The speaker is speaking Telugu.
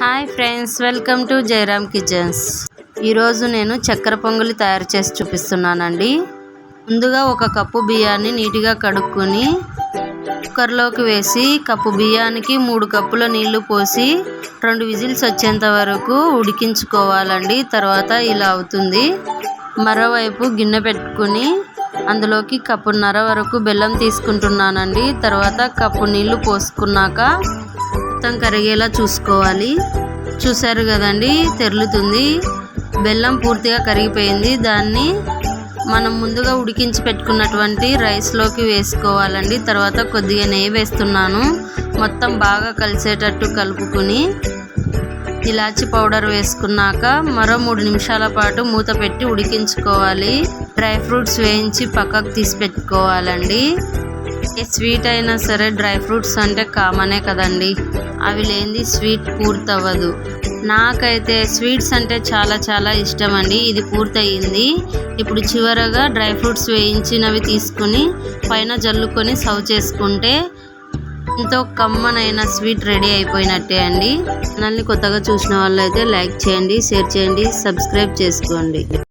Hi friends welcome to Jayaram kitchens ఈరోజు నేను చక్కెర పొంగలి తయారు చేసి చూపిస్తున్నానండి. ముందుగా ఒక కప్పు బియ్యాన్ని నీట్గా కడుక్కొని కుక్కర్లోకి వేసి కప్పు బియ్యానికి మూడు కప్పుల నీళ్ళు పోసి రెండు విజిల్స్ వచ్చేంత వరకు ఉడికించుకోవాలండి. తర్వాత ఇలా అవుతుంది. మరోవైపు గిన్నె పెట్టుకుని అందులోకి కప్పున్నర వరకు బెల్లం తీసుకుంటున్నానండి. తర్వాత కప్పు నీళ్ళు పోసుకున్నాక మొత్తం కరిగేలా చూసుకోవాలి. చూసారు కదండి తెరులుతుంది. బెల్లం పూర్తిగా కరిగిపోయింది. దాన్ని మనం ముందుగా ఉడికించి పెట్టుకున్నటువంటి రైస్లోకి వేసుకోవాలండి. తర్వాత కొద్దిగా నెయ్యి వేస్తున్నాను. మొత్తం బాగా కలిసేటట్టు కలుపుకుని ఇలాచి పౌడర్ వేసుకున్నాక మరో మూడు నిమిషాల పాటు మూత పెట్టి ఉడికించుకోవాలి. డ్రై ఫ్రూట్స్ వేయించి పక్కకు తీసి పెట్టుకోవాలండి. ఏ స్వీట్ అయినా సరే డ్రై ఫ్రూట్స్ అంటే కామనే కదండి. అవి లేనిది స్వీట్ పూర్తవ్వదు. నాకైతే స్వీట్స్ అంటే చాలా చాలా ఇష్టం అండి ఇది పూర్తయింది. ఇప్పుడు చివరగా డ్రై ఫ్రూట్స్ వేయించినవి తీసుకుని పైన జల్లుకొని సర్వ్ చేసుకుంటే ఎంతో కమ్మనైన స్వీట్ రెడీ అయిపోయినట్టే అండి. ఛానల్ని కొత్తగా చూసిన వాళ్ళైతే లైక్ చేయండి షేర్ చేయండి సబ్స్క్రైబ్ చేసుకోండి.